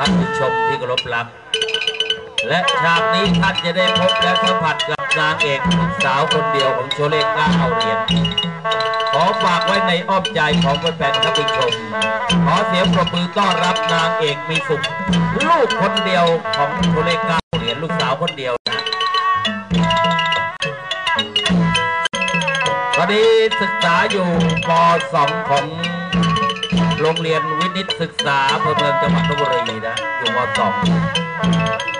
ท่านผู้ชมที่เคารพรัก และฉากนี้ท่านจะได้พบและสัมผัสกับนางเอกลูกสาวคนเดียวของโชเล่ก้าเอาเรียญขอฝากไว้ในอ้อมใจของแฟนๆท่านผู้ชม ขอเสียงปรบมือต้อนรับนางเอกมีสุข ลูกคนเดียวของโชเล่ก้าเอาเหรียญลูกสาวคนเดียวนะตอนนี้ศึกษาอยู่ป .2 ของ โรงเรียนวินิตศึกษาอำเภอเมืองจังหวัดลบบุรีนะ อยู่ม .2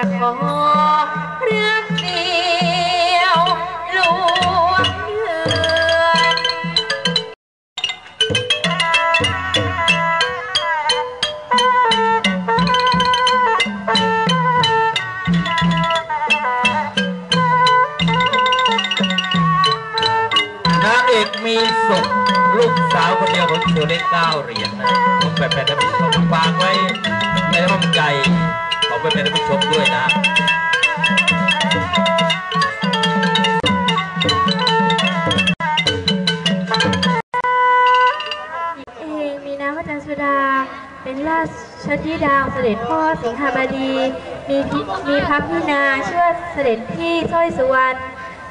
จะขอรักเดียวลวงเดือนนางเอกมีสุขลูกสาวคนเดียวของโชเล่ก้าเหรียญนะผมแฟนๆท่านผู้ชมฝากไว้ในอ้อมใจ ของแฟนๆท่านผู้ชมด้วยนะองมีนามว่าจันสุดา เป็นราชธิดาเสด็จพ่อสิงหบดี มีพิมีพระพี่นางชื่อว่าเสด็จพี่สร้อยสุวรรณ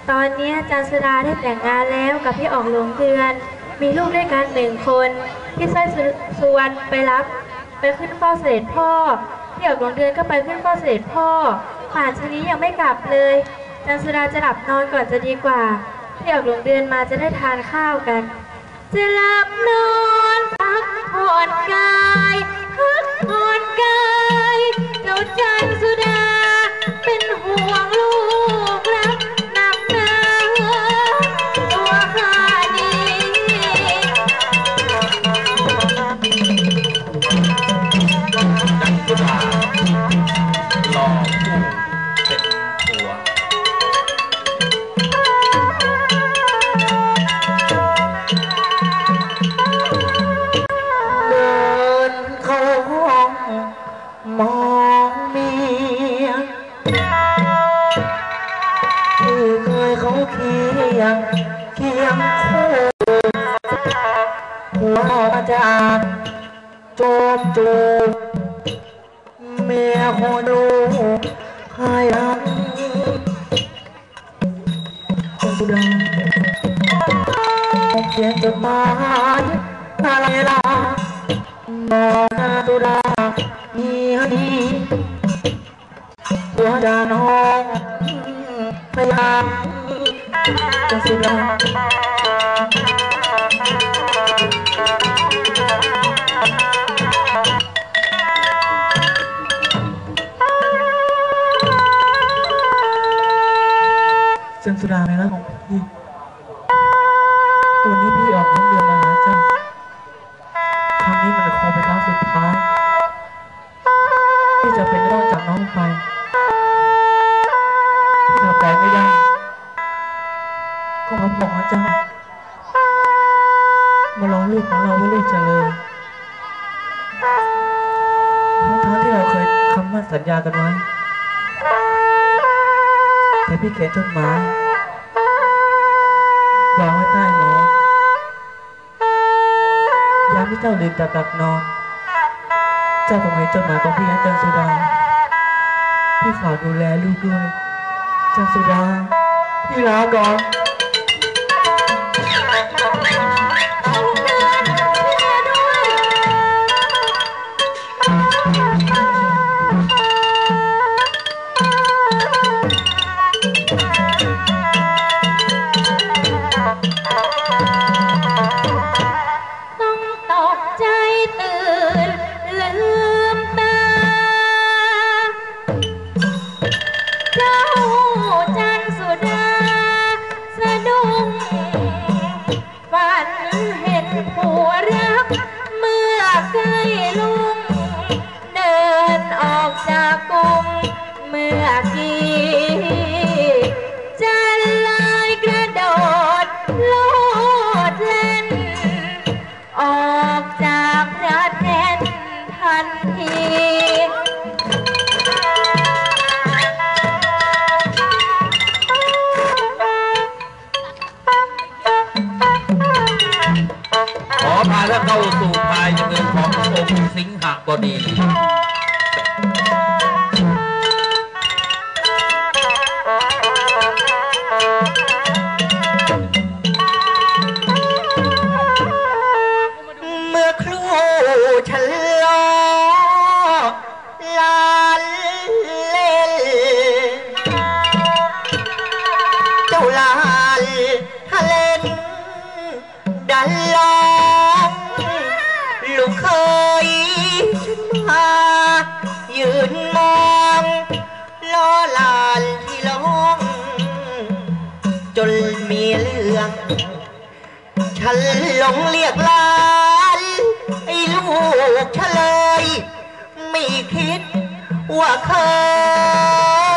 ตอนนี้จันสุดาได้แต่งงานแล้วกับพี่ออกหลวงเดือน มีลูกด้วยกันหนึ่งคนพี่สร้อยสุสุวรรณไปรับ ไปขึ้นเฝ้าเสด็จพ่อ พี่ออกหลวงเดือนก็ไปขึ้นเฝ้าเสด็จพ่อป่านชนี้ยังไม่กลับเลย จันสุดาจะหลับนอนก่อนจะดีกว่าพี่ออกหลวงเดือนมาจะได้ทานข้าวกันจลา จูบเมียคนดูใครรักคนสุดาเขียนจดหมายอะไรล่ะมองหน้าตุลามีให้ดีหัวดาน้องพยายามจะสุดา พี่เขียนจดหมายวางไว้ใต้หมอนยามที่เจ้าลืมตาตักนอน เจ้าคงเห็นจดหมายของพี่อาจารย์สุดา พี่ฝากดูแลลูกด้วยอาจารย์สุดาพี่ลาก่อน รูฉันลอลาเล่เจ้าลาทะเลนดันลองลูกเคยฉันมายืนมองล้อลานที่ร้องจนมีเรื่อง ฉันหลงเรียกลา กเฉลย ไม่คิด ว่าเค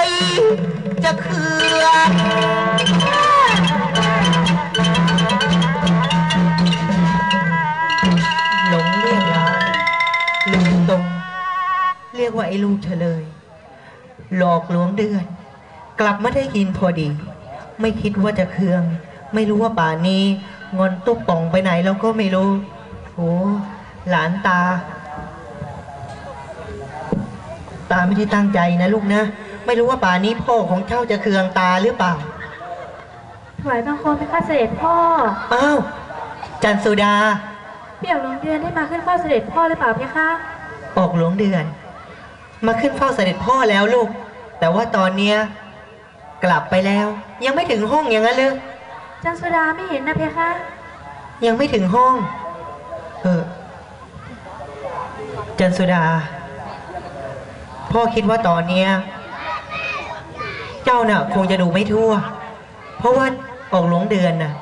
ย จะเคืองหลงเรียกหลานลืมตรง เรียกว่าไอ้ลูกเฉลย หลอกลวงเดือน กลับมาได้ยินพอดี ไม่คิดว่าจะเคือง ไม่รู้ว่าป่านนี้งอนตุ๊กป่องไปไหนเราก็ไม่รู้โห หลานตา ตาไม่ได้ตั้งใจนะลูกนะ ไม่รู้ว่าป่านนี้พ่อของเจ้าจะเคืองตาหรือเปล่าถวายบังคมพระข้าเสด็จพ่อ อ้าวจันสุดา เปี่ยวหลวงเดือนได้มาขึ้นเฝ้าเสด็จพ่อหรือเปล่าเพคะ ออกหลวงเดือน มาขึ้นเฝ้าเสด็จพ่อแล้วลูก แต่ว่าตอนเนี้ยกลับไปแล้ว ยังไม่ถึงห้องอย่างนั้นเลยจันสุดาไม่เห็นนะเพคะ ยังไม่ถึงห้อง เออ จันสุดา พ่อคิดว่าตอนเนี้ยเจ้าน่ะ คงจะดูไม่ทั่ว เพราะว่าออกหลวงเดือนน่ะ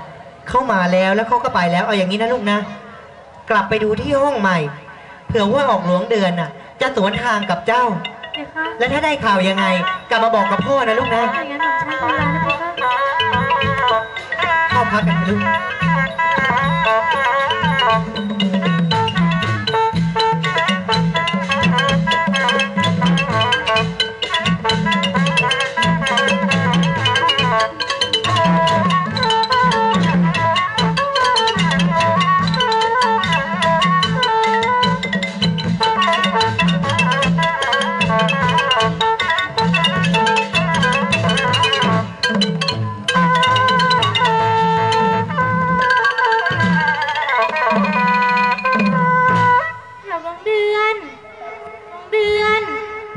เข้ามาแล้วแล้วเขาก็ไปแล้ว เอาอย่างนี้นะลูกนะ กลับไปดูที่ห้องใหม่ เผื่อว่าออกหลวงเดือนน่ะ จะสวนทางกับเจ้าเพคะและถ้าได้ข่าวยังไง กลับมาบอกกับพ่อนะลูกนะถ้าอย่างนั้นหม่อมฉันขอลานะเพคะเข้าพักกันเถอะลูก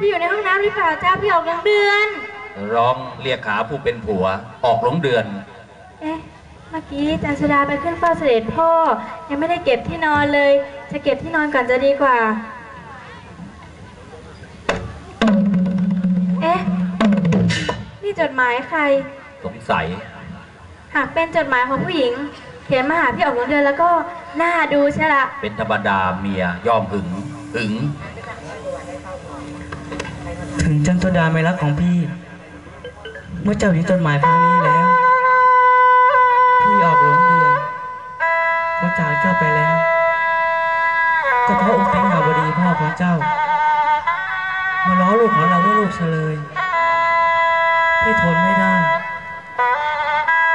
พี่อยู่ในห้องน้ำหรือเปล่าจ้าพี่ออกหลวงเดือน ร้องเรียกหาผู้เป็นผัว ออกหลงเดือน เอ๊ะ เมื่อกี้จันสุดาไปขึ้นเฝ้าเสด็จพ่อ ยังไม่ได้เก็บที่นอนเลย จะเก็บที่นอนก่อนจะดีกว่า เอ๊ะ นี่จดหมายใคร สงสัย หากเป็นจดหมายของผู้หญิง เขียนมาหาพี่ออกหลวงเดือนแล้วก็น่าดูใช่ละ เป็นธรรมดาเมียย่อมหึงหึง ถึงจันทดาไม่รักของพี่ เมื่อเจ้าเห็นจดหมายครั้งนี้แล้ว พี่ออกจากเจ้าไปแล้วก็เพราะองค์สิงหาบดีพ่อของเจ้า มาล้อลูกของเราว่าลูกเฉลย พี่ทนไม่ได้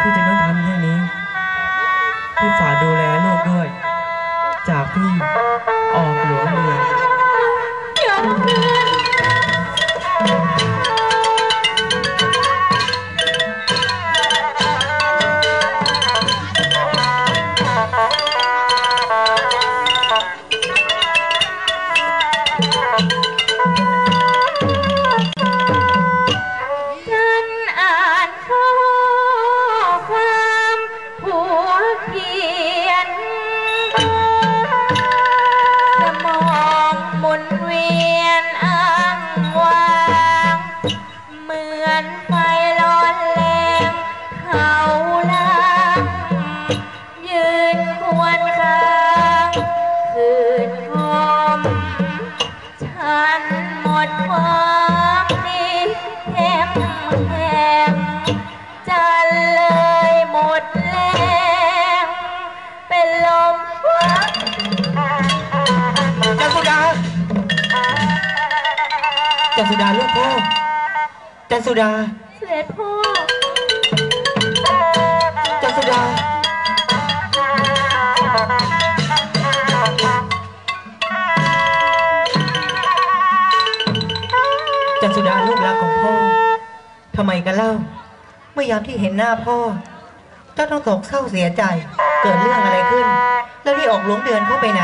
พี่จึงต้องทำอย่างนี้ พี่ฝ่า จันสุดาลูกพ่อจันสุดา เสด็จพ่อ จันสุดา จันสุดาลูกรักของพ่อ ทำไมกันเล่า เมื่อยามที่เห็นหน้าพ่อ เจ้าต้องโศกเศร้าเสียใจ เกิดเรื่องอะไรขึ้น แล้วนี่ออกหลวงเดือนเข้าไปไหน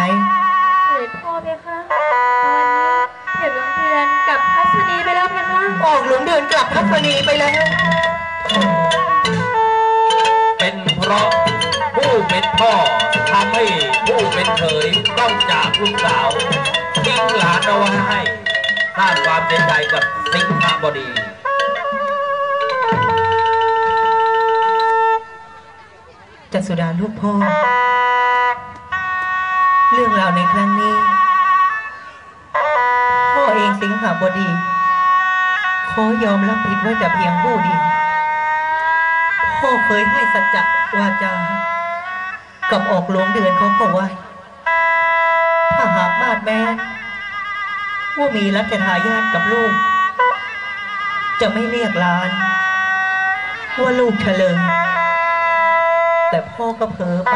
ออกหลวงเดือนกลับพัฒนีไปแล้ว เป็นเพราะผู้เป็นพ่อทำให้ผู้เป็นเขยต้องจากลูกสาวทิ้งหลานเอาไว้ให้สร้างความเสียใจกับสิงหบดีจันสุดาลูกพ่อ เรื่องราวในครั้งนี้ พ่อเองสิงหาบดี ขอยอมรับผิดว่าจะเพียงผู้เดียวพ่อเคยให้สัจจะวาจา กับออกหลวงเดือนของพ่อไว้ ถ้าหากมาดแม้ว่ามีรัชทายาทกับลูก จะไม่เรียกหลาน ว่าลูกเฉลิมแต่พ่อก็เผลอไป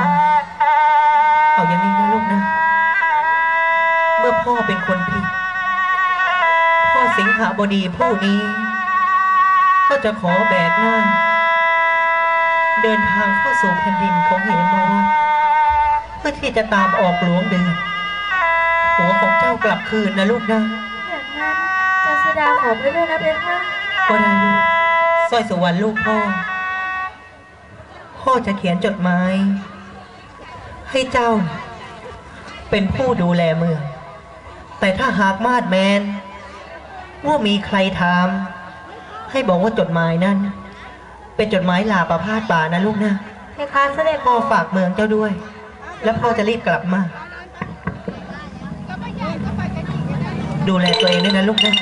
เอาอย่างนี้นะลูกนะ เมื่อพ่อเป็นคนผิด สิงหาบดีผู้นี้ ก็จะขอแบกหน้า เดินทางเข้าสู่แผ่นดินของเหมวัดเพื่อที่จะตามออกหลวงเดือนหัวของเจ้ากลับคืนนะลูกนะอย่างนั้นจันสุดาขอไปด้วยนะเพคะก็ได้ลูกสร้อยสุวรรณลูกพ่อ พ่อจะเขียนจดหมายให้เจ้า เป็นผู้ดูแลเมือง แต่ถ้าหากมาดแมน ว่ามีใครถาม ให้บอกว่าจดหมายนั้น เป็นจดหมายลาประพาสป่านะลูกนะเพคะเสด็จพ่อฝากเมืองเจ้าด้วย แล้วพ่อจะรีบกลับมา ดูแลตัวเองด้วยนะลูกนะ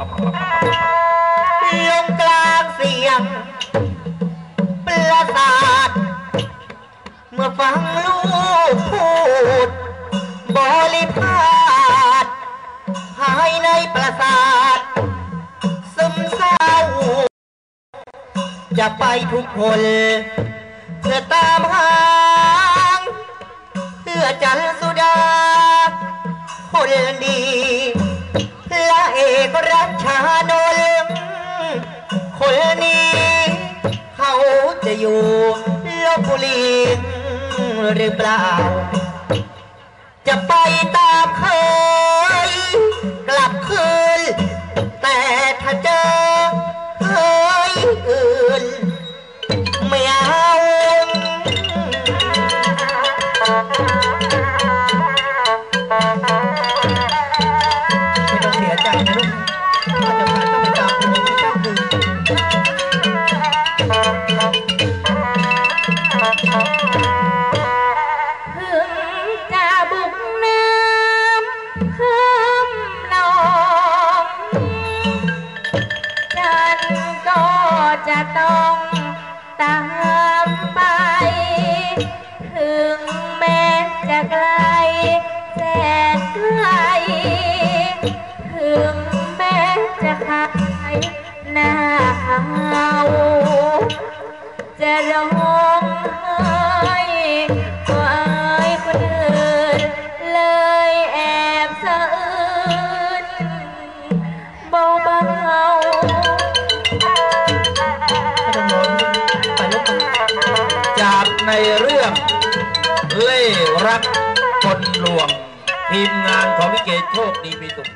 ลงกลางเสียงประสาทเมื่อฟังลูกพูด บริพาทภายในประสาทซึมเศร้า จะไปทุกคนเพื่อตามหาเพื่อจันสุดาคนดีานนท์คนนี้ เขาจะอยู่ลบบุรีหรือเปล่า จะไปตามเคยกลับคืน แต่ถ้าเจอเคยอื่น ไม่เอาไม่ต้องเสียใจนะลูก พ่อจะพาเจ้าไป หน้าเขาจะร้องไห้ก็อายคนอื่นเลยแอบสะอื้นเบาเบาจากในเรื่องเล่รักคนลวง ทีมงานของพิเกโชคดีมีสุข